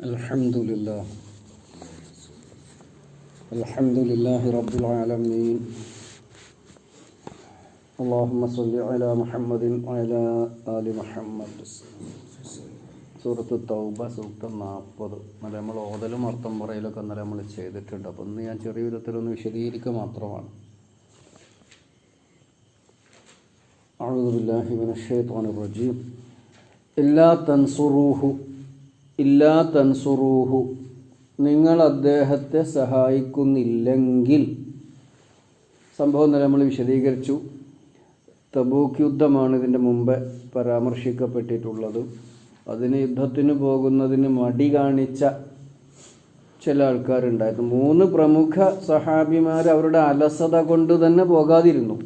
الحمد لله الحمد لله رب العالمين اللهم صل على محمد وعلى آل محمد സൂറത്ത് തൗബ സൂക്തം നാൽപ്പത് അത് നമ്മൾ ഓതലും അർത്ഥം പറയലൊക്കെ ഇന്നലെ നമ്മൾ ചെയ്തിട്ടുണ്ട് അപ്പം ഇന്ന് ഞാൻ ചെറിയ വിധത്തിലൊന്ന് വിശദീകരിക്കുക മാത്രമാണ് أعوذ بالله من الشيطان الرجيم ഇല്ലാ തൻസുറൂഹു. നിങ്ങൾ അദ്ദേഹത്തെ സഹായിക്കുന്നില്ലെങ്കിൽ. സംഭവം തന്നെ നമ്മൾ വിശദീകരിച്ചു. തബൂക്ക് യുദ്ധമാണ് ഇതിന്റെ മുമ്പ് പരാമർശിക്കപ്പെട്ടിട്ടുള്ളത്. അതിന് യുദ്ധത്തിന് പോകുന്നതിന് മടി കാണിച്ച ചില ആൾക്കാരുണ്ടായിരുന്നു. മൂന്ന് പ്രമുഖ സഹാബിമാർ അവരുടെ അലസത കൊണ്ട് തന്നെ പോകാതിരുന്നു.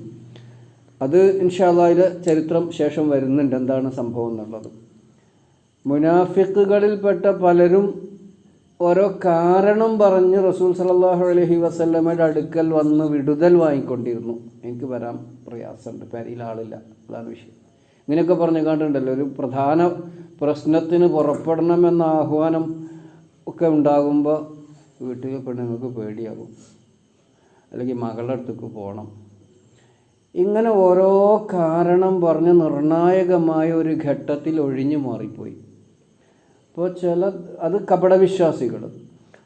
അത് ഇൻഷാല്ല ചരിത്രം ശേഷം വരുന്നുണ്ട്. എന്താണ് സംഭവം എന്നുള്ളത്? മുനാഫിക്കുകളിൽപ്പെട്ട പലരും ഓരോ കാരണം പറഞ്ഞ് റസൂൽ സലാഹു അലഹി വസല്ലമയുടെ അടുക്കൽ വന്ന് വിടുതൽ വാങ്ങിക്കൊണ്ടിരുന്നു. എനിക്ക് വരാൻ പ്രയാസമുണ്ട്. പെരയിൽ ആളില്ല. അതാണ് വിഷയം. ഇങ്ങനെയൊക്കെ പറഞ്ഞു കണ്ടിട്ടുണ്ടല്ലോ ഒരു പ്രധാന പ്രശ്നത്തിന് പുറപ്പെടണമെന്ന ആഹ്വാനം ഒക്കെ ഉണ്ടാകുമ്പോൾ വീട്ടിലെ പെണ്ണുങ്ങൾക്ക് പേടിയാകും. അല്ലെങ്കിൽ മകളുടെ അടുത്തേക്ക് പോകണം. ഇങ്ങനെ ഓരോ കാരണം പറഞ്ഞ് നിർണായകമായ ഒരു ഘട്ടത്തിൽ ഒഴിഞ്ഞു മാറിപ്പോയി. അപ്പോൾ ചില അത് കപടവിശ്വാസികൾ.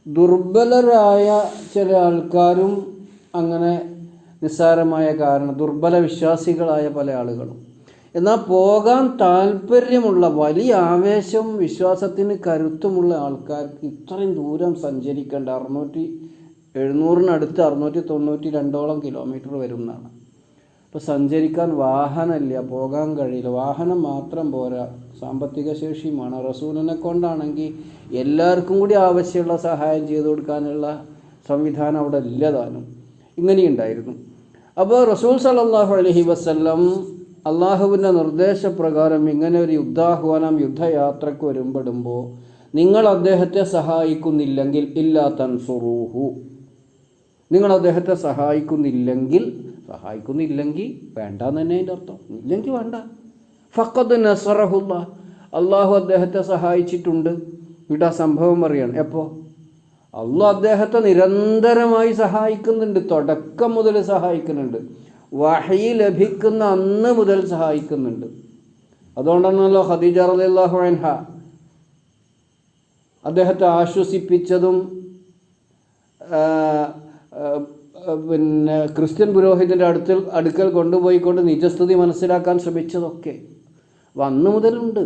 ദുർബലരായ ചില ആൾക്കാരും അങ്ങനെ നിസ്സാരമായ കാരണം ദുർബല വിശ്വാസികളായ പല ആളുകളും. എന്നാൽ പോകാൻ താല്പര്യമുള്ള വലിയ ആവേശം വിശ്വാസത്തിന് കരുത്തുമുള്ള ആൾക്കാർക്ക് ഇത്രയും ദൂരം സഞ്ചരിക്കേണ്ട അറുന്നൂറ്റി എഴുന്നൂറിനടുത്ത് അറുന്നൂറ്റി തൊണ്ണൂറ്റി രണ്ടോളം കിലോമീറ്റർ വരും എന്നാണ്. ഇപ്പോൾ സഞ്ചരിക്കാൻ വാഹനമില്ല പോകാൻ കഴിയില്ല. വാഹനം മാത്രം പോരാ. സാമ്പത്തിക ശേഷിയുമാണ്. റസൂലിനെ കൊണ്ടാണെങ്കിൽ എല്ലാവർക്കും കൂടി ആവശ്യമുള്ള സഹായം ചെയ്തു കൊടുക്കാനുള്ള സംവിധാനം അവിടെ ഇല്ലതാനും ഇങ്ങനെയുണ്ടായിരുന്നു. അപ്പോൾ റസൂൽ സലാഹു അലഹി വസ്ല്ലം അള്ളാഹുവിന്റെ നിർദ്ദേശപ്രകാരം ഇങ്ങനെ ഒരു യുദ്ധാഹ്വാനം യുദ്ധയാത്രക്ക് വരുമ്പോഴുമ്പോൾ നിങ്ങൾ അദ്ദേഹത്തെ സഹായിക്കുന്നില്ലെങ്കിൽ ഇല്ലാ തൻസുറൂഹു. നിങ്ങൾ അദ്ദേഹത്തെ സഹായിക്കുന്നില്ലെങ്കിൽ സഹായിക്കുന്നില്ലെങ്കിൽ വേണ്ട തന്നെ അതിന്റെ അർത്ഥം. ഇല്ലെങ്കിൽ വേണ്ട. ഫക്കത്ത് നസറഹുല്ല. അള്ളാഹു അദ്ദേഹത്തെ സഹായിച്ചിട്ടുണ്ട്. ഇവിടെ ആ സംഭവം പറയാണ്. എപ്പോൾ അള്ളു അദ്ദേഹത്തെ നിരന്തരമായി സഹായിക്കുന്നുണ്ട്. തുടക്കം മുതൽ സഹായിക്കുന്നുണ്ട്. വഹി ലഭിക്കുന്ന അന്ന് മുതൽ സഹായിക്കുന്നുണ്ട്. അതുകൊണ്ടാണല്ലോ ഖദീജ റളിയല്ലാഹു അൻഹ അദ്ദേഹത്തെ ആശ്വസിപ്പിച്ചതും പിന്നെ ക്രിസ്ത്യൻ പുരോഹിതന്റെ അടുത്തിൽ അടുക്കൽ കൊണ്ടുപോയിക്കൊണ്ട് നിജസ്ഥിതി മനസ്സിലാക്കാൻ ശ്രമിച്ചതൊക്കെ അന്ന് മുതലുണ്ട്.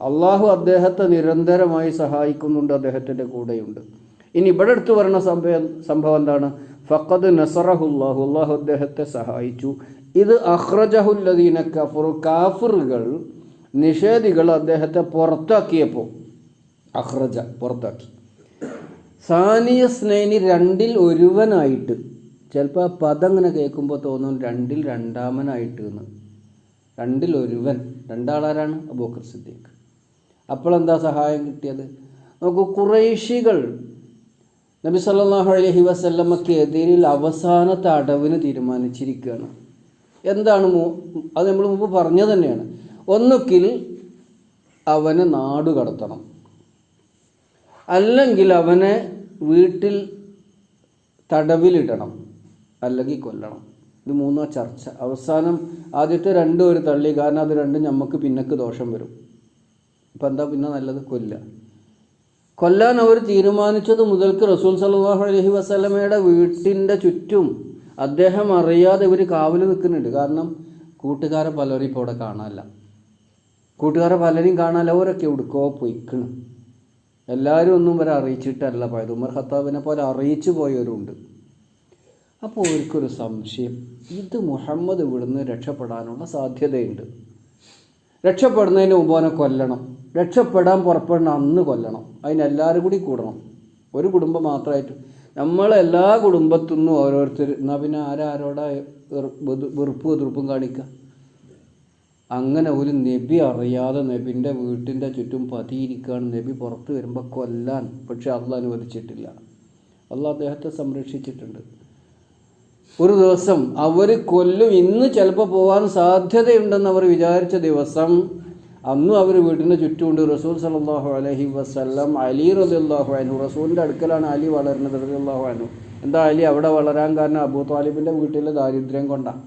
അള്ളാഹു അദ്ദേഹത്തെ നിരന്തരമായി സഹായിക്കുന്നുണ്ട് അദ്ദേഹത്തിന്റെ കൂടെയുണ്ട്. ഇനി ഇവിടെ അടുത്ത് പറയുന്ന സംഭവം സംഭവം എന്താണ്? ഫക്കത് നസറഹുല്ലാഹു അള്ളാഹു അദ്ദേഹത്തെ സഹായിച്ചു. ഇത് അഹ്റജഹുല്ലദീന കഫറു കാഫറുകൾ നിഷേധികൾ അദ്ദേഹത്തെ പുറത്താക്കിയപ്പോൾ അഹ്റജ പുറത്താക്കി. സാനിയ സ്നേനി രണ്ടിൽ ഒരുവനായിട്ട് ചിലപ്പോൾ ആ പദം ഇങ്ങനെ കേൾക്കുമ്പോൾ തോന്നും രണ്ടിൽ രണ്ടാമനായിട്ട് എന്ന് രണ്ടിൽ ഒരുവൻ. രണ്ടാളാരാണ്? അബൂക്കർ സിദ്ദീഖ്. അപ്പോഴെന്താ സഹായം കിട്ടിയത്? നമുക്ക് കുറേശികൾ നബി സല്ലാഹു അലഹി വസല്ലമ്മക്ക് എതിരിൽ അവസാനത്തെ അടവിന് തീരുമാനിച്ചിരിക്കുകയാണ്. എന്താണ് അത് നമ്മൾ മുമ്പ് പറഞ്ഞു തന്നെയാണ്. ഒന്നുകിൽ അവന് നാട് കടത്തണം. അല്ലെങ്കിൽ അവനെ വീട്ടിൽ തടവിലിടണം. അല്ലെങ്കിൽ കൊല്ലണം. ഇത് മൂന്നോ ചർച്ച. അവസാനം ആദ്യത്തെ രണ്ടും ഒരു തള്ളി. കാരണം അത് രണ്ടും നമുക്ക് പിന്നക്ക് ദോഷം വരും. ഇപ്പം എന്താ പിന്നെ നല്ലത്? കൊല്ല. കൊല്ലാൻ അവർ തീരുമാനിച്ചത് മുതൽക്ക് റസൂൽ സലാഹു അലഹി വസ്ലമയുടെ വീട്ടിന്റെ ചുറ്റും അദ്ദേഹം അറിയാതെ ഇവർ കാവൽ നിൽക്കുന്നുണ്ട്. കാരണം കൂട്ടുകാരെ പലരും ഇപ്പോൾ ഇവിടെ കാണാനില്ല. കൂട്ടുകാരെ പലരെയും കാണാനില്ല. അവരൊക്കെ എവിടുക്കോ പൊയ്ക്കണം. എല്ലാവരും ഒന്നും വരെ അറിയിച്ചിട്ടല്ല പോയത്. ഉമർ ഖത്താബിനെ പോലെ അറിയിച്ചു പോയവരുണ്ട്. അപ്പോൾ അവർക്കൊരു സംശയം. ഇത് മുഹമ്മദ് ഇവിടുന്ന് രക്ഷപ്പെടാനുള്ള സാധ്യതയുണ്ട്. രക്ഷപ്പെടുന്നതിന് മുമ്പ് അവനെ കൊല്ലണം. രക്ഷപ്പെടാൻ പുറപ്പെടണം അന്ന് കൊല്ലണം. അതിനെല്ലാവരും കൂടി കൂടണം. ഒരു കുടുംബം മാത്രമായിട്ട്. നമ്മളെല്ലാ കുടുംബത്തു നിന്നും ഓരോരുത്തർ എന്നാൽ പിന്നെ ആരാരോടാ വെറുപ്പ് എതിർപ്പും കാണിക്കുക അങ്ങനെ ഒരു നബി അറിയാതെ നബിന്റെ വീട്ടിന്റെ ചുറ്റും പതിയിരിക്കുകയാണ് നബി പുറത്ത് വരുമ്പോൾ കൊല്ലാൻ. പക്ഷെ അള്ള അനുവദിച്ചിട്ടില്ല. അള്ള അദ്ദേഹത്തെ സംരക്ഷിച്ചിട്ടുണ്ട്. ഒരു ദിവസം അവർ കൊല്ലും. ഇന്ന് ചിലപ്പോൾ പോകാൻ സാധ്യതയുണ്ടെന്ന് അവർ വിചാരിച്ച ദിവസം അന്നും അവർ വീട്ടിന്റെ ചുറ്റുമുണ്ട്. റസൂൽ സലാഹു അലഹി വസ്ലം അലി റലിയല്ലാഹു അനു റസൂലിന്റെ അടുക്കലാണ് അലി വളരുന്നത് റലിയല്ലാഹു അനു എന്താ അലി അവിടെ വളരാൻ കാരണം? അബൂ താലിബിന്റെ വീട്ടിലെ ദാരിദ്ര്യം കൊണ്ടാണ്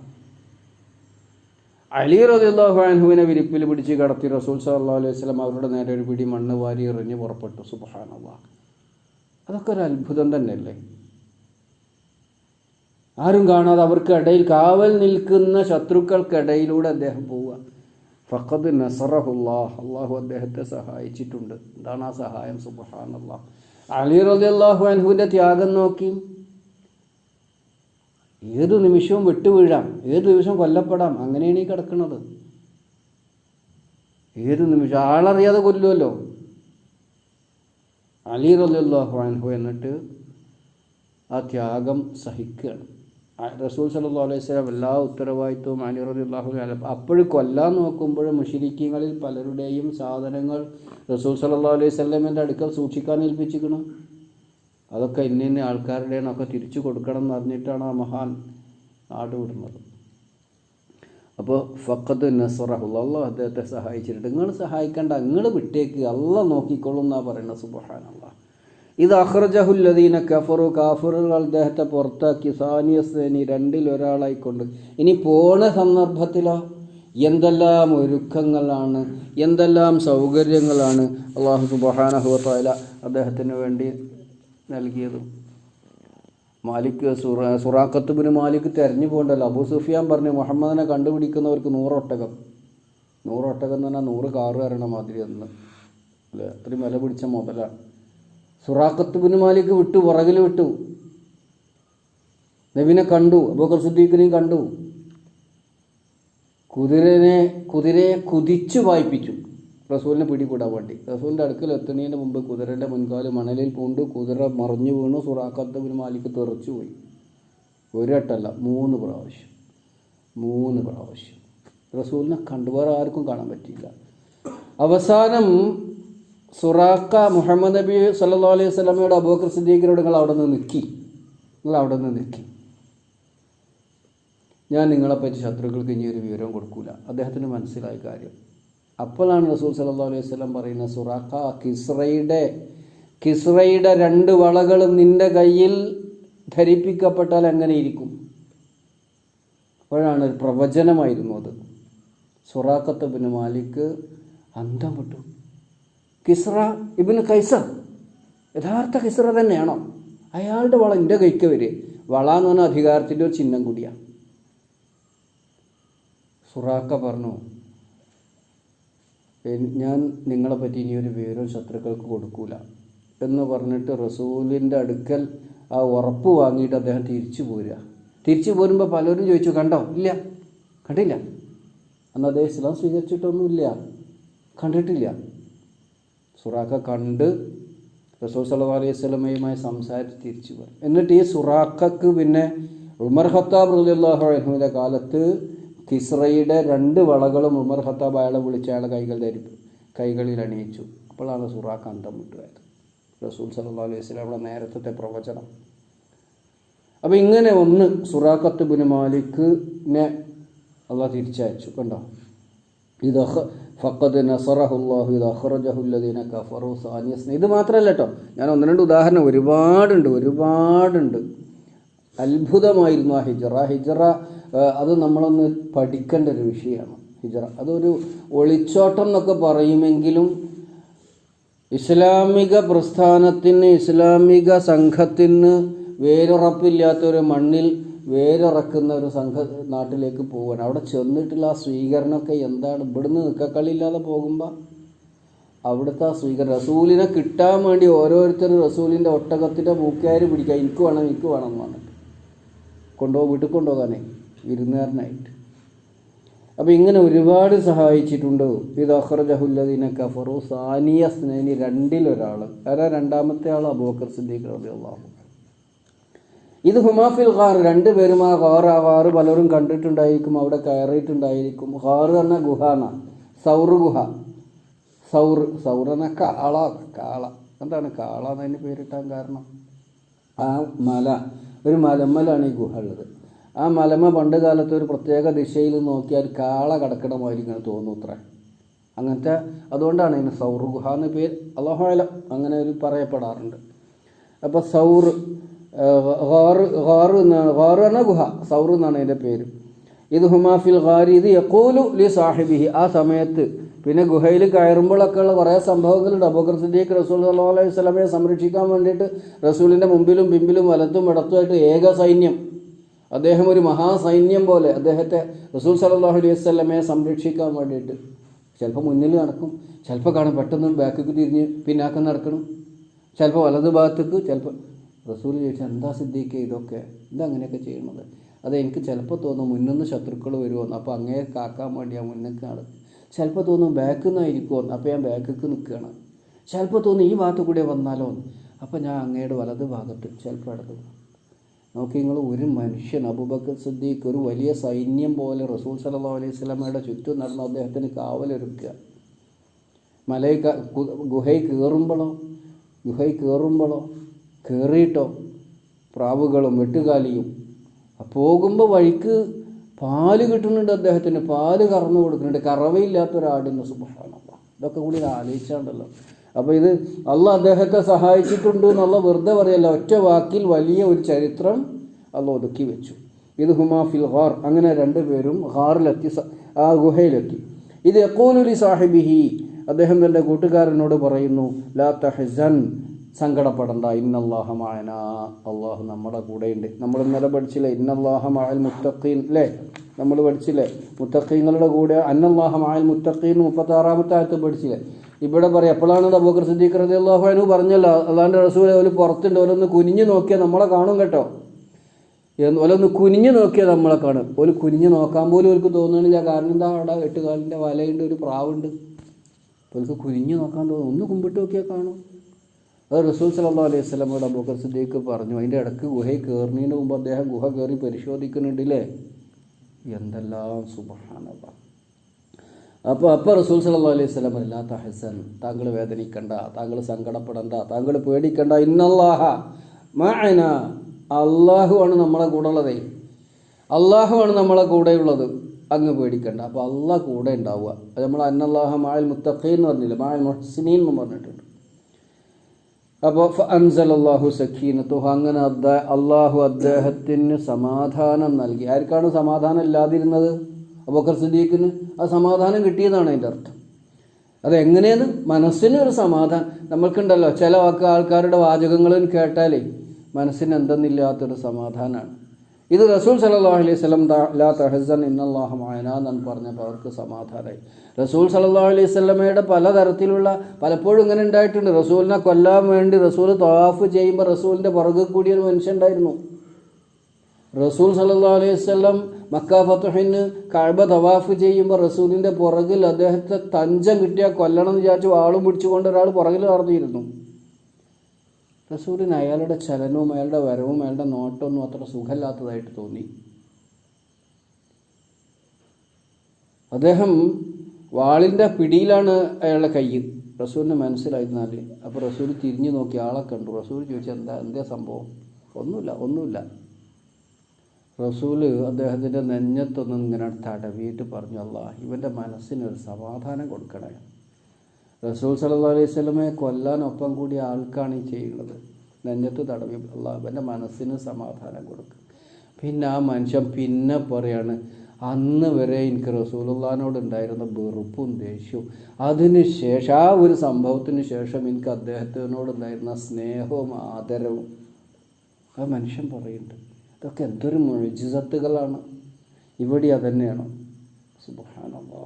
അലി റലിയല്ലാഹു അനുവിനെ വിരിപ്പിൽ പിടിച്ച് കടത്തി റസൂൽ സല്ലാ അലൈഹി വസ്ലം അവരുടെ നേരെ ഒരു പിടി മണ്ണ് വാരി എറിഞ്ഞ് പുറപ്പെട്ടു. സുബാനുള്ള അതൊക്കെ ഒരു അത്ഭുതം തന്നെയല്ലേ? ആരും കാണാതെ അവർക്ക് ഇടയിൽ കാവൽ നിൽക്കുന്ന ശത്രുക്കൾക്കിടയിലൂടെ അദ്ദേഹം പോവുക. ഫഖദ് നസറഹുല്ലാഹ്. അള്ളാഹു അദ്ദേഹത്തെ സഹായിച്ചിട്ടുണ്ട്. എന്താണ് ആ സഹായം? സുബഹാനല്ലാ അലി റലി അള്ളാഹു അൻഹുവിന്റെ ത്യാഗം നോക്കി. ഏത് നിമിഷവും വിട്ടുവീഴാം. ഏത് നിമിഷവും കൊല്ലപ്പെടാം. അങ്ങനെയാണ് ഈ കിടക്കുന്നത്. ഏത് നിമിഷം? ആളറിയാതെ കൊല്ലുമല്ലോ അലി റലി അള്ളാഹു അൻഹു എന്നിട്ട് ആ ത്യാഗം സഹിക്കുകയാണ്. റസൂൽ സല്ലാ അലൈഹി സ്വലം എല്ലാ ഉത്തരവാദിത്വവും അനിർ അള്ളാഹു അപ്പോഴും കൊല്ലാൻ നോക്കുമ്പോൾ മുഷിരിക്കങ്ങളിൽ പലരുടെയും സാധനങ്ങൾ റസൂൽ സല്ലാ അലൈഹി സ്വലമിന്റെ അടുക്കൽ സൂക്ഷിക്കാൻ ഏൽപ്പിച്ചിരിക്കണം അതൊക്കെ ഇന്ന ഇന്ന ആൾക്കാരുടെയൊക്കെ തിരിച്ചു കൊടുക്കണം എന്ന് അറിഞ്ഞിട്ടാണ് ആ മഹാൻ നാട് വിടുന്നത്. അപ്പോൾ ഫക്കത്ത് നസറഹുല്ല അള്ളാഹ് അദ്ദേഹത്തെ സഹായിച്ചിട്ടുണ്ട്. നിങ്ങൾ സഹായിക്കേണ്ട നിങ്ങൾ വിട്ടേക്ക്. അല്ല നോക്കിക്കൊള്ളും എന്നാണ് പറയുന്നത് സുബഹാനല്ല ഇത് അഹ്റജഹുല്ലദീന കഫറു. കാഫറുകൾ അദ്ദേഹത്തെ പുറത്താക്കി. സാനിയസേനി രണ്ടിൽ ഒരാളായിക്കൊണ്ട്. ഇനി പോണ സന്ദർഭത്തിലോ എന്തെല്ലാം ഒരുക്കങ്ങളാണ് എന്തെല്ലാം സൗകര്യങ്ങളാണ് അള്ളാഹു സുബഹാനഹുല അദ്ദേഹത്തിന് വേണ്ടി നൽകിയത്. മാലിക് സുറാ സുറാഖത്തുബിന് മാലിക് തെരഞ്ഞു പോകണ്ടല്ലോ. അബൂ സുഫിയാൻ പറഞ്ഞു മുഹമ്മദിനെ കണ്ടുപിടിക്കുന്നവർക്ക് നൂറൊട്ടകം. നൂറൊട്ടകം എന്ന് പറഞ്ഞാൽ നൂറ് കാറ് കയറണ മാതിരി അന്ന്. അല്ലേ? അത്രയും വില പിടിച്ച മുതലാണ്. സുറാഖത്തുബിന് മാലിക് വിട്ടു പുറകിൽ വിട്ടു. നബിനെ കണ്ടു അബൂക്കർ സുദ്ദീഖിനെയും കണ്ടു. കുതിരനെ കുതിരയെ കുതിച്ചു വായിപ്പിച്ചു. റസൂലിനെ പിടികൂടാൻ വേണ്ടി. റസൂലിന്റെ അടുക്കൽ എത്തുന്നതിന് മുമ്പ് കുതിരന്റെ മുൻകാൽ മണലിൽ പൂണ്ട് കുതിര മറിഞ്ഞു വീണു സുറാഖത്ത് ബിൻ മാലിക് തെറിച്ചു പോയി. ഒരട്ടല്ല മൂന്ന് പ്രാവശ്യം. മൂന്ന് പ്രാവശ്യം. റസൂലിനെ കണ്ടു വേറെ ആർക്കും കാണാൻ പറ്റിയില്ല. അവസാനം സുറാക്ക മുഹമ്മദ് നബി സല്ലാ അലൈഹി സ്വലമയുടെ അബൂക്കർ സിദ്ദീഖിനോട് നിങ്ങൾ അവിടെ നിന്ന് നിൽക്കി നിങ്ങൾ അവിടെ നിന്ന് നിൽക്കി ഞാൻ നിങ്ങളെപ്പറ്റി ശത്രുക്കൾക്ക് ഇനി ഒരു വിവരം കൊടുക്കൂല. അദ്ദേഹത്തിന് മനസ്സിലായ കാര്യം. അപ്പോഴാണ് റസൂൽ സല്ലാ അലൈഹി സ്വലം പറയുന്നത് സുറാക്ക കിസ്രയുടെ കിസ്രയുടെ രണ്ട് വളകളും നിന്റെ കയ്യിൽ ധരിപ്പിക്കപ്പെട്ടാൽ എങ്ങനെ ഇരിക്കും? അപ്പോഴാണ് ഒരു പ്രവചനമായിരുന്നു അത്. സുറാഖത്ത് പിന്നെ മാലിക്ക് അന്തം വിട്ടു. കിസ്ര ഇബിന് കൈസർ. യഥാർത്ഥ കിസ്ര തന്നെയാണോ? അയാളുടെ വള എന്റെ കൈക്ക് വരെ. വള എന്ന് പറഞ്ഞാൽ അധികാരത്തിന്റെ ഒരു ചിഹ്നം കൂടിയാണ്. സുറാക്ക പറഞ്ഞു ഞാൻ നിങ്ങളെ പറ്റി ഇനിയൊരു വിവരം ശത്രുക്കൾക്ക് കൊടുക്കൂല. എന്ന് പറഞ്ഞിട്ട് റസൂലിന്റെ അടുക്കൽ ആ ഉറപ്പ് വാങ്ങിയിട്ട് അദ്ദേഹം തിരിച്ചു പോരുക. തിരിച്ചു പോരുമ്പോൾ പലരും ചോദിച്ചു കണ്ടോ? ഇല്ല. കണ്ടില്ല. അന്ന് അദ്ദേഹം ഇസ്ലാം സ്വീകരിച്ചിട്ടൊന്നുമില്ല. കണ്ടിട്ടില്ല. സുറാക്ക കണ്ട് റസൂൽ സല്ലാ അലൈഹി സ്വലമയുമായി സംസാരിച്ച് തിരിച്ചു പോയി. എന്നിട്ട് ഈ സുറാഖക്ക് പിന്നെ ഉമർ ഹത്താബ് അലഹുവിന്റെ കാലത്ത് കിസ്രയുടെ രണ്ട് വളകളും ഉമർ ഹത്താബ് അയാളെ വിളിച്ച് അയാളെ കൈകൾ ധരിപ്പു കൈകളിൽ അണിയിച്ചു. അപ്പോഴാണ് സുറാഖ് അന്തം വിട്ടുപോയത് റസൂൽ സല്ലാ അലൈഹി സ്വലാമുടെ നേരത്തെ പ്രവചനം. അപ്പോൾ ഇങ്ങനെ ഒന്ന് സുറാഖത്ത് ബിൻ മാലിക്കിനെ അള്ളാഹ് തിരിച്ചയച്ചു. കണ്ടോ? ഇത് ഫക്കത് നസറഹുല്ലാഹു ഇത് അഹ്റജഹുല്ലദീന കഫറു സാനിയസ്ന ഇത് മാത്രമല്ല കേട്ടോ ഞാൻ ഒന്ന് രണ്ട് ഉദാഹരണം ഒരുപാടുണ്ട് ഒരുപാടുണ്ട്. അത്ഭുതമായിരുന്നു ആ ഹിജറ. ഹിജറ അത് നമ്മളൊന്ന് പഠിക്കേണ്ട ഒരു വിഷയമാണ് ഹിജറ. അതൊരു ഒളിച്ചോട്ടം എന്നൊക്കെ പറയുമെങ്കിലും ഇസ്ലാമിക പ്രസ്ഥാനത്തിന് ഇസ്ലാമിക സംഘത്തിന് വേരുറപ്പില്ലാത്തൊരു മണ്ണിൽ വേരിറക്കുന്ന ഒരു സംഘ നാട്ടിലേക്ക് പോവാൻ. അവിടെ ചെന്നിട്ടുള്ള ആ സ്വീകരണമൊക്കെ എന്താണ്? ഇവിടുന്ന് നിൽക്കക്കളില്ലാതെ പോകുമ്പോൾ അവിടുത്തെ ആ സ്വീകരണം. റസൂലിനെ കിട്ടാൻ വേണ്ടി ഓരോരുത്തരും റസൂലിന്റെ ഒട്ടകത്തിന്റെ മൂക്കാർ പിടിക്കുക. എനിക്ക് വേണം എനിക്ക് വേണം എന്ന് പറഞ്ഞിട്ട്. കൊണ്ടുപോകാൻ വീട്ടിൽ കൊണ്ടുപോകാനേ വിരുന്നുകാരനായിട്ട്. അപ്പോൾ ഇങ്ങനെ ഒരുപാട് സഹായിച്ചിട്ടുണ്ട്. ഇത് അഹ്റജഹുല്ലദീന കഫറു. സാനിയ സ്നേനി രണ്ടിലൊരാൾ ആരാ രണ്ടാമത്തെ ആൾ അബൂബക്കർ സിദ്ദീഖ് റബി അള്ളാഹു ഇത് ഹുമാഫിൽ ഖാർ രണ്ടുപേരും ആ ഖാർ ആ ഖാർ പലരും കണ്ടിട്ടുണ്ടായിരിക്കും അവിടെ കയറിയിട്ടുണ്ടായിരിക്കും. ഖാർ എന്ന ഗുഹ എന്നാണ് സൗർ ഗുഹ. സൗർ സൗർ എന്ന കാള കാള. എന്താണ് കാള എന്നതിന് പേരിട്ടാൻ കാരണം? ആ മല ഒരു മലമ്മലാണ് ഈ ഗുഹ ഉള്ളത്. ആ മലമ പണ്ട് കാലത്ത് ഒരു പ്രത്യേക ദിശയിൽ നോക്കിയാൽ കാള കടക്കിടമായിരിക്കും തോന്നുന്നു അത്ര. അങ്ങനത്തെ അതുകൊണ്ടാണ് ഇതിന് സൗർ ഗുഹ എന്ന പേര്. അള്ളാഹുല അങ്ങനെ ഒരു പറയപ്പെടാറുണ്ട്. അപ്പോൾ സൗർ ഹാറ് ഹാറ് എന്നാണ് ഹാറ് ഗുഹ സൗർ എന്നാണ് അതിന്റെ പേര്. ഇത് ഹുമാഫിൽ ഖാരി ഇത് യക്കൂലു ലി സാഹിബിഹി. ആ സമയത്ത് പിന്നെ ഗുഹയിൽ കയറുമ്പോഴൊക്കെ ഉള്ള കുറേ സംഭവങ്ങളുണ്ട്. അബൂക്കർ റസൂൽ സല്ലാ അലൈഹി സ്വലമയെ സംരക്ഷിക്കാൻ വേണ്ടിയിട്ട് റസൂലിന്റെ മുമ്പിലും പിമ്പിലും വലത്തും ഇടത്തുമായിട്ട് ഏക സൈന്യം. അദ്ദേഹം ഒരു മഹാസൈന്യം പോലെ അദ്ദേഹത്തെ റസൂൽ സല്ലല്ലാഹു അലൈഹി വസല്ലമയെ സംരക്ഷിക്കാൻ വേണ്ടിയിട്ട്. ചിലപ്പോൾ മുന്നിൽ നടക്കും. ചിലപ്പോൾ കാണും പെട്ടെന്ന് ബാക്കിക്ക് തിരിഞ്ഞ് പിന്നാക്കം നടക്കണം. ചിലപ്പോൾ വലത് ഭാഗത്തേക്ക് ചിലപ്പോൾ റസൂൽ ചോദിച്ചാൽ എന്താ സിദ്ദീഖ് ഇതൊക്കെ? എന്താ അങ്ങനെയൊക്കെ ചെയ്യണത് അത് എനിക്ക് ചിലപ്പോൾ തോന്നും മുന്നിന്ന് ശത്രുക്കൾ വരുമെന്ന് അപ്പോൾ അങ്ങേ കാക്കാൻ വേണ്ടി ഞാൻ മുന്നേക്ക് നടക്കും ചിലപ്പോൾ തോന്നും ബാക്കിൽ നിന്നായിരിക്കുമെന്ന് അപ്പോൾ ഞാൻ ബാക്കിക്ക് നിൽക്കുകയാണ് ചിലപ്പോൾ തോന്നും ഈ ഭാഗത്ത് കൂടെ വന്നാലോ അപ്പോൾ ഞാൻ അങ്ങയുടെ വലത് ഭാഗത്ത് ചിലപ്പോൾ ഇടത് നോക്കി നിങ്ങൾ ഒരു മനുഷ്യൻ അബുബക്കർ സിദ്ദീഖ് ഒരു വലിയ സൈന്യം പോലെ റസൂൽ സല്ലല്ലാഹു അലൈഹി സ്വലമയുടെ ചുറ്റും നടന്ന് അദ്ദേഹത്തിന് കാവലൊരുക്കുക. മലയിൽ ഗുഹയിൽ കയറുമ്പോഴോ ഗുഹയിൽ കയറുമ്പോഴോ കയറിയിട്ടോ പ്രാവുകളും വെട്ടുകാലിയും. പോകുമ്പോൾ വഴിക്ക് പാൽ കിട്ടുന്നുണ്ട് അദ്ദേഹത്തിന്. പാൽ കറന്നു കൊടുക്കുന്നുണ്ട്. കറവയില്ലാത്ത ഒരാടിന് സുബഹാനല്ല. ഇതൊക്കെ കൂടി ആലോചിച്ചാണ്ടല്ലോ. അപ്പോൾ ഇത് അല്ല അദ്ദേഹത്തെ സഹായിച്ചിട്ടുണ്ട് എന്നുള്ള വെറുതെ പറയല്ല. ഒറ്റ വാക്കിൽ വലിയ ഒരു ചരിത്രം അല്ല ഒതുക്കി വെച്ചു. ഇത് ഹുമാ ഫിൽ ഹാർ അങ്ങനെ രണ്ടുപേരും ഹാറിലെത്തി ആ ഗുഹയിലെത്തി. ഇത് എക്കോലുലി സാഹിബിഹി. അദ്ദേഹം തന്റെ കൂട്ടുകാരനോട് പറയുന്നു ലാ തഹസൻ സങ്കടപ്പെടണ്ട. ഇന്നല്ലാഹമായന അള്ളാഹു നമ്മുടെ കൂടെയുണ്ട്. നമ്മൾ ഇന്നലെ പഠിച്ചില്ലേ? ഇന്നല്ലാഹമായൽ മുത്തഖീൻ. അല്ലേ നമ്മൾ പഠിച്ചില്ലേ? മുത്തഖീങ്ങളുടെ കൂടെ അന്നല്ലാഹമായൽ മുത്തഖീൻ മുപ്പത്താറാമത്തെ ആയത്ത് പഠിച്ചില്ലേ? ഇവിടെ പറയാം എപ്പോഴാണ് അബൂക്കർ സിദ്ദീഖ് റതി അള്ളാഹുനു പറഞ്ഞല്ലോ അള്ളാന്റെ റസൂൽ അവർ പുറത്തുണ്ട് ഓരോന്ന് കുനിഞ്ഞു നോക്കിയാൽ നമ്മളെ കാണും കേട്ടോ. ഓലൊന്ന് കുനിഞ്ഞു നോക്കിയാൽ നമ്മളെ കാണും. ഒരു കുനിഞ്ഞു നോക്കാൻ പോലും അവർക്ക് തോന്നണില്ല. കാരണം എന്താ അവിടെ എട്ടുകാലിന്റെ വലയുണ്ട് ഒരു പ്രാവുണ്ട്. അവർക്ക് കുനിഞ്ഞു നോക്കാൻ തോന്നും. ഒന്ന് കുമ്പിട്ട് നോക്കിയാൽ കാണും. അത് റസൂൽ സല്ലല്ലാഹു അലൈഹി വസല്ലമയുടെ അബൂബക്കർ സിദ്ദീഖ് പറഞ്ഞു അതിന്റെ ഇടയ്ക്ക് ഗുഹയിൽ കയറുന്നതിന് മുമ്പ് അദ്ദേഹം ഗുഹ കയറി പരിശോധിക്കുന്നുണ്ടല്ലേ? എന്തെല്ലാം സുബഹാനല്ല. അപ്പോൾ അപ്പോൾ റസൂൽ സല്ലല്ലാഹു അലൈഹി സ്വലം അല്ലാത്ത ഹസൻ താങ്കൾ വേദനിക്കണ്ട താങ്കൾ സങ്കടപ്പെടണ്ട താങ്കൾ പേടിക്കണ്ട. ഇന്നല്ലാഹ മഅന. അള്ളാഹുവാണ് നമ്മളെ കൂടെ ഉള്ളതേ അള്ളാഹുവാണ് നമ്മളെ കൂടെയുള്ളത്. അങ്ങ് പേടിക്കണ്ട. അപ്പോൾ അള്ളാഹ് കൂടെ ഉണ്ടാവുക. അത് നമ്മൾ അന്നല്ലാഹ മായൽ മുത്തഖീൻ എന്ന് പറഞ്ഞില്ല? മായൽ മുഹ്സിനീൻ എന്ന് പറഞ്ഞിട്ടുണ്ട്. അപ്പോൾ അൻസൽ അള്ളാഹു സഖീനത്തു അങ്ങനെ അള്ളാഹു അദ്ദേഹത്തിന് സമാധാനം നൽകി. ആർക്കാണ് സമാധാനം ഇല്ലാതിരുന്നത്? അബൂക്കർ സിദ്ദീഖിന്? ആ സമാധാനം കിട്ടിയതാണ് അതിന്റെ അർത്ഥം. അതെങ്ങനെയാണ് മനസ്സിന് ഒരു സമാധാനം. നമ്മൾക്കുണ്ടല്ലോ ചില ആൾക്കാരുടെ വാചകങ്ങളും കേട്ടാലേ മനസ്സിന് എന്തെന്നില്ലാത്തൊരു സമാധാനമാണ് ഇത് റസൂൽ സല്ലല്ലാഹു അലൈഹി സ്വലം ലാ തഹസൻ ഇന്നല്ലാഹു മഅന എന്ന് പറഞ്ഞപ്പോൾ അവർക്ക് സമാധാനമായി റസൂൽ സല്ലല്ലാഹു അലൈഹി സ്വലമയുടെ പലതരത്തിലുള്ള പലപ്പോഴും ഇങ്ങനെ ഉണ്ടായിട്ടുണ്ട്. റസൂലിനെ കൊല്ലാൻ വേണ്ടി റസൂൽ തവാഫ് ചെയ്യുമ്പോൾ റസൂലിന്റെ പുറകെ കൂടിയ ഒരു മനുഷ്യൻ ഉണ്ടായിരുന്നു. റസൂൽ സല്ലല്ലാഹു അലൈഹി സ്വലം മക്ക ഫത്തുഹിന് കഅബ തവാഫ് ചെയ്യുമ്പോൾ റസൂലിന്റെ പുറകിൽ അദ്ദേഹത്തെ തഞ്ചം കിട്ടിയാൽ കൊല്ലണം എന്ന് വിചാരിച്ചു ആളും പിടിച്ചുകൊണ്ട് ഒരാൾ പുറകിൽ നടന്നിരുന്നു. റസൂലിന് അയാളുടെ ചലനവും അയാളുടെ വരവും അയാളുടെ നോട്ടമൊന്നും അത്ര സുഖമില്ലാത്തതായിട്ട് തോന്നി. അദ്ദേഹം വാളിന്റെ പിടിയിലാണ് അയാളുടെ കൈ. റസൂലിന് മനസ്സിലായിരുന്നാൽ അപ്പോൾ റസൂൽ തിരിഞ്ഞു നോക്കി ആളെ കണ്ടു. റസൂൽ ചോദിച്ചു എന്താ എന്താ സംഭവം? ഒന്നുമില്ല ഒന്നുമില്ല. റസൂൽ അദ്ദേഹത്തിന്റെ നെഞ്ഞത്തൊന്നും ഇങ്ങനെ തടവിയിട്ട് പറഞ്ഞു അല്ല ഇവന്റെ മനസ്സിനൊരു സമാധാനം കൊടുക്കണേ. റസൂൽ സല്ലാ അലൈഹി സ്വലമെ കൊല്ലാൻ ഒപ്പം കൂടി ആൾക്കാണ് ഈ ചെയ്യുന്നത്. നെഞ്ഞത്ത് തടവി അല്ല മനസ്സിന് സമാധാനം കൊടുക്കും. പിന്നെ ആ മനുഷ്യൻ പിന്നെ പറയാണ് അന്ന് വരെ എനിക്ക് റസൂലുള്ളാനോട് ഉണ്ടായിരുന്ന വെറുപ്പും ദേഷ്യവും അതിന് ശേഷം ആ ഒരു സംഭവത്തിന് ശേഷം എനിക്ക് അദ്ദേഹത്തിനോടുണ്ടായിരുന്ന സ്നേഹവും ആദരവും. ആ മനുഷ്യൻ പറയുന്നുണ്ട് ഇതൊക്കെ എന്തൊരു മുഴുജിസത്തുകളാണ് ഇവിടെ അതന്നെയാണ് സുബഹാനല്ലാ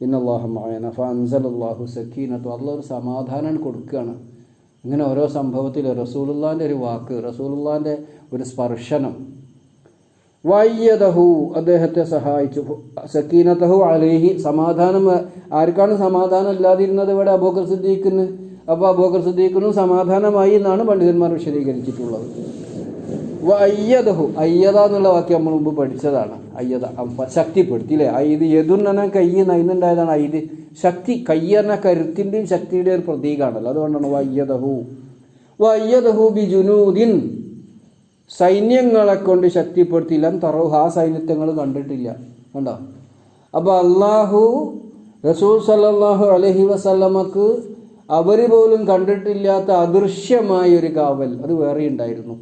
ഇന്നല്ലാഹുമായന ഫൻസലല്ലാഹു സക്കീനത്തു അള്ള ഒരു സമാധാനം കൊടുക്കുകയാണ്. ഇങ്ങനെ ഓരോ സംഭവത്തിൽ റസൂലുള്ളാന്റെ ഒരു വാക്ക് റസൂലുള്ളാന്റെ ഒരു സ്പർശനം. വയ്യതഹു അദ്ദേഹത്തെ സഹായിച്ചു. സക്കീനത്തഹു അലേഹി സമാധാനം ആർക്കാണ് സമാധാനം ഇല്ലാതിരുന്നത് ഇവിടെ അബൂക്കർ സിദ്ദീഖിന്? അപ്പോൾ അബൂക്കർ സിദ്ദീഖിനും സമാധാനമായി എന്നാണ് പണ്ഡിതന്മാർ വിശദീകരിച്ചിട്ടുള്ളത്. വയ്യതഹു അയ്യത എന്നുള്ള വാക്യം നമ്മൾ മുമ്പ് പഠിച്ചതാണ്. അയ്യത ശക്തിപ്പെടുത്തി അല്ലേ ഇത് യദുന്നന കയ്യ് നൈന്നുണ്ടായതാണ് ഐത് ശക്തി കയ്യെന്ന കരുത്തിന്റെയും ശക്തിയുടെയും ഒരു പ്രതീകമാണല്ലോ അതുകൊണ്ടാണ് വയ്യതഹു വയ്യതഹു ബി ജുനൂദിൻ സൈന്യങ്ങളെ കൊണ്ട് ശക്തിപ്പെടുത്തിയില്ല. തറവ് ആ സൈന്യത്വങ്ങൾ കണ്ടിട്ടില്ല. കണ്ടോ? അപ്പോൾ അള്ളാഹു റസൂൽ സല്ലാഹു അലഹി വസല്ലമക്ക് അവർ പോലും കണ്ടിട്ടില്ലാത്ത അദൃശ്യമായ ഒരു കാവൽ. അത് വേറെ ഉണ്ടായിരുന്നു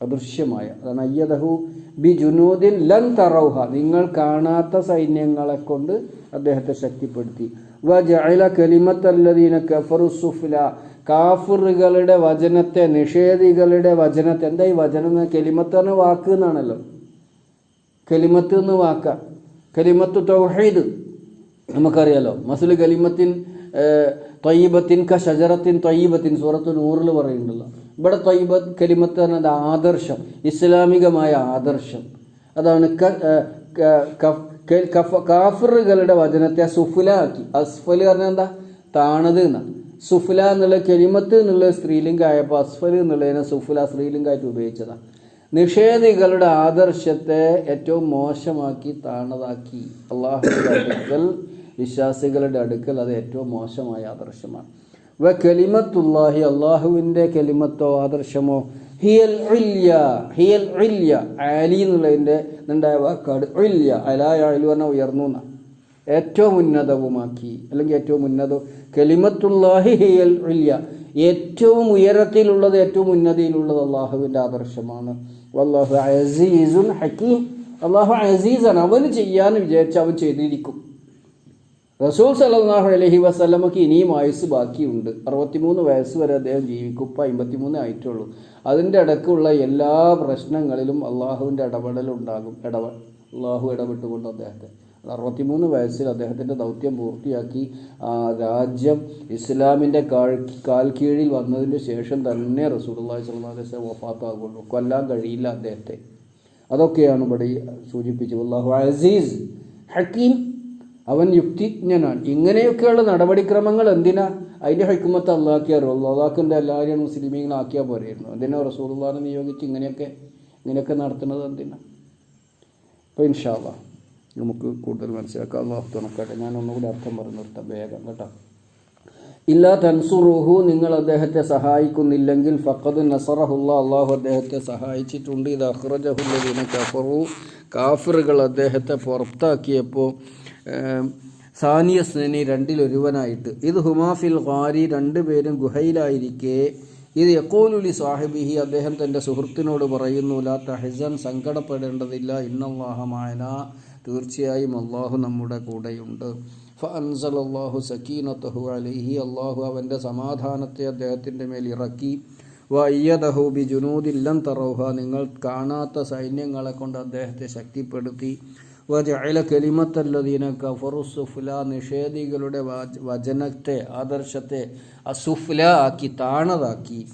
അദൃശ്യമായ. അതാണ് അയ്യദഹു ബി ജുനൂദിൻ ലൻ തറൗഹ. നിങ്ങൾ കാണാത്ത സൈന്യങ്ങളെ കൊണ്ട് അദ്ദേഹത്തെ ശക്തിപ്പെടുത്തി. വ ജഅല കലിമത്തല്ലദീന കഫറു സുഫ്ല. കാഫിറുകളുടെ വചനത്തെ നിഷേധികളുടെ വചനത്തെ എന്താ ഈ വചനം കെലിമത്ത് എന്ന വാക്ക് എന്നാണല്ലോ? കലിമത്ത് എന്ന് വാക്ക. കലിമത്ത് തൗഹീദ്. നമുക്കറിയാലോ. മസുൽ കലിമത്തിൻ തൊയ്യബത്തിൻ ക ഷജറത്തിൻ തൊയ്യബത്തിൻ സൂറത്ത് നൂറിൽ പറയുന്നുണ്ടല്ലോ. ഇവിടെ തൊയ്യബത്ത് കലിമത്ത് പറഞ്ഞത് ആദർശം ഇസ്ലാമികമായ ആദർശം. അതാണ് കാഫറുകളുടെ വചനത്തെ സുഫുല ആക്കി അസ്ഫൽ പറഞ്ഞാൽ എന്താ? താണത് എന്നാണ് സുഫുല എന്നുള്ള കെലിമത്ത് എന്നുള്ള സ്ത്രീലിംഗമായപ്പോൾ അസ്ഫൽ എന്നുള്ളതിനെ സുഫുല സ്ത്രീലിംഗായിട്ട് ഉപയോഗിച്ചതാണ് നിഷേധികളുടെ ആദർശത്തെ ഏറ്റവും മോശമാക്കി താണതാക്കി. അള്ളാഹുവിന്റെ അടുക്കൽ വിശ്വാസികളുടെ അടുക്കൽ അത് ഏറ്റവും മോശമായ ആദർശമാണ്. വ കലിമത്തുല്ലാഹി അള്ളാഹുവിന്റെ കലിമത്തോ ആദർശമോ. ഹിയൽ ഉല്യ ഹിയൽ ഉല്യ ആലി എന്നുള്ളതിന്റെ ഉണ്ടായ വാക്കാട് ഉല്യ അലായ അലു പറഞ്ഞാൽ ഉയർന്നു എന്നാണ്. ഏറ്റവും ഉന്നതവുമാക്കി അല്ലെങ്കിൽ ഏറ്റവും ഉന്നതവും കലിമത്തുല്ലാഹി ഹിയൽ ഉല്യ ഏറ്റവും ഉയരത്തിലുള്ളത് ഏറ്റവും ഉന്നതിയിലുള്ളത് അള്ളാഹുവിന്റെ ആദർശമാണ്. അള്ളാഹു അസീസുൻ ഹക്കീം. അള്ളാഹു അസീസാണ് അവന് ചെയ്യാൻ വിചാരിച്ച് അവൻ ചെയ്തിരിക്കും. റസൂൽ സല്ലല്ലാഹു അലഹി വസല്ലമക്ക് ഇനിയും ആയുസ് ബാക്കിയുണ്ട്. അറുപത്തിമൂന്ന് വയസ്സ് വരെ അദ്ദേഹം ജീവിക്കും. ഇപ്പം അമ്പത്തിമൂന്ന് ആയിട്ടുള്ളൂ. അതിന്റെ ഇടയ്ക്കുള്ള എല്ലാ പ്രശ്നങ്ങളിലും അള്ളാഹുവിന്റെ ഇടപെടലുണ്ടാകും ഇടപെ അള്ളാഹു ഇടപെട്ടുകൊണ്ട് അദ്ദേഹത്തെ. അറുപത്തിമൂന്ന് വയസ്സിൽ അദ്ദേഹത്തിന്റെ ദൗത്യം പൂർത്തിയാക്കി. രാജ്യം ഇസ്ലാമിന്റെ കാൽ കീഴിൽ വന്നതിന് ശേഷം തന്നെ റസൂലുള്ളാഹി സ്വല്ലല്ലാഹു അലൈഹി വസല്ലം വഫാത്താകുള്ളൂ കൊല്ലാൻ കഴിയില്ല അദ്ദേഹത്തെ. അതൊക്കെയാണ് ഇവിടെ സൂചിപ്പിച്ചത്. അള്ളാഹു അസീസ് ഹക്കീം അവൻ യുക്തിജ്ഞനാണ്. ഇങ്ങനെയൊക്കെയുള്ള നടപടിക്രമങ്ങൾ എന്തിനാ? അതിന്റെ ഹൈക്കുമത്ത് അള്ളാഹ്ക്കി അറിയുള്ളൂ. അള്ളാഹ്ക്കിന്റെ എല്ലാവരെയും മുസ്ലിമീങ്ങളാക്കിയാൽ പോരായിരുന്നു. എന്തിനാ റസൂലുള്ളാഹിനെ നിയോഗിച്ച് ഇങ്ങനെയൊക്കെ ഇങ്ങനെയൊക്കെ നടത്തുന്നത് എന്തിനാ? അപ്പോൾ ഇൻഷാല്ല നമുക്ക് കൂടുതൽ മനസ്സിലാക്കാം. അള്ളാഹു തുണക്കട്ടെ ഞാൻ ഒന്നുകൂടി അർത്ഥം പറഞ്ഞു നിർത്താം വേഗം കേട്ടോ. ഇല്ലാ തൻസുറുഹു നിങ്ങൾ അദ്ദേഹത്തെ സഹായിക്കുന്നില്ലെങ്കിൽ ഫക്കത് നസറഹുല്ല അള്ളാഹു അദ്ദേഹത്തെ സഹായിച്ചിട്ടുണ്ട്. ഇത് അഹ്റജഹുല്ലദീന കഫറു. കാഫിറുകൾ അദ്ദേഹത്തെ പുറത്താക്കിയപ്പോൾ സാനിയ സ്നേനി രണ്ടിലൊരുവനായിട്ട് ഇത് ഹുമാഫിൽ ഖാരി രണ്ടുപേരും ഗുഹയിലായിരിക്കെ. ഇത് യക്കോലുലി സാഹിബിഹി അദ്ദേഹം തന്റെ സുഹൃത്തിനോട് പറയുന്നു ലാ തഹസൻ സങ്കടപ്പെടേണ്ടതില്ല. ഇന്നല്ലാഹമായന തീർച്ചയായും അള്ളാഹു നമ്മുടെ കൂടെയുണ്ട്. ഫൻസൽ അള്ളാഹു സക്കീനത്തഹു അലിഹി. അള്ളാഹു അവന്റെ സമാധാനത്തെ അദ്ദേഹത്തിന്റെ മേൽ ഇറക്കി. വയ്യദഹു ബി ജുനൂദില്ലം തറൗഹ. നിങ്ങൾ കാണാത്ത സൈന്യങ്ങളെ കൊണ്ട് അദ്ദേഹത്തെ ശക്തിപ്പെടുത്തി. വജഅല കലിമത്തല്ലദീന കഫറു നിഷേധികളുടെ വച- വചനത്തെ ആദർശത്തെ അസുഫ്ല ആക്കി താണതാക്കി.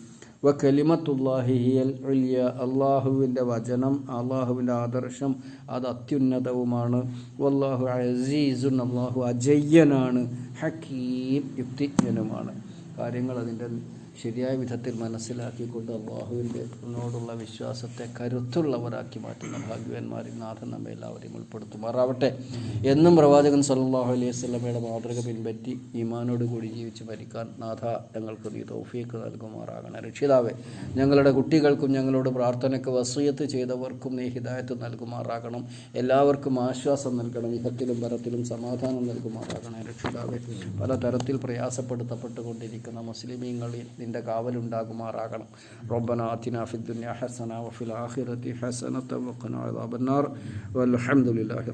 വ കലിമത്തുല്ലാഹി ഹിയൽ ഉല്യ അള്ളാഹുവിന്റെ വചനം അള്ളാഹുവിന്റെ ആദർശം അത് അത്യുന്നതവുമാണ്. വല്ലാഹു അസീസുൻ അള്ളാഹു അജയ്യനാണ് ഹക്കീം യുക്തിജ്ഞനുമാണ്. കാര്യങ്ങൾ അതിന്റെ ശരിയായ വിധത്തിൽ മനസ്സിലാക്കിക്കൊണ്ട് അള്ളാഹുവിന്റെ അള്ളാഹുവിന്റെനോടുള്ള വിശ്വാസത്തെ കരുത്തുള്ളവരാക്കി മാറ്റുന്ന ഭാഗ്യവാന്മാരിൽ നാഥൻ നമ്മെ എല്ലാവരെയും ഉൾപ്പെടുത്തുമാറാവട്ടെ. എന്നും പ്രവാചകൻ സല്ലല്ലാഹു അലൈഹി സ്വലമയുടെ മാതൃക പിൻപറ്റി ഈമാനോട് കൂടി ജീവിച്ച് മരിക്കാൻ നാഥ ഞങ്ങൾക്ക് നീ തൗഫീക്ക് നൽകുമാറാകണം. രക്ഷിതാവേ ഞങ്ങളുടെ കുട്ടികൾക്കും ഞങ്ങളോട് പ്രാർത്ഥനയ്ക്ക് വസൂയത്ത് ചെയ്തവർക്കും നീ ഹിദായത്ത് നൽകുമാറാകണം. എല്ലാവർക്കും ആശ്വാസം നൽകണം. ഇഹത്തിലും പരത്തിലും സമാധാനം നൽകുമാറാകണം. രക്ഷിതാവേ പല തരത്തിൽ പ്രയാസപ്പെടുത്തപ്പെട്ടുകൊണ്ടിരിക്കുന്ന മുസ്ലിമീങ്ങളിൽ നിന്റെ കാവലുണ്ടാകുമാറാകണം റബ്ബന ആതിന ഫിദ്ദുനിയ ഹസന വഫിൽ ആഖിറതി ഹസനത വഖിന അദാബന്നാർ വൽഹംദുലില്ലാഹി റബ്ബിൽ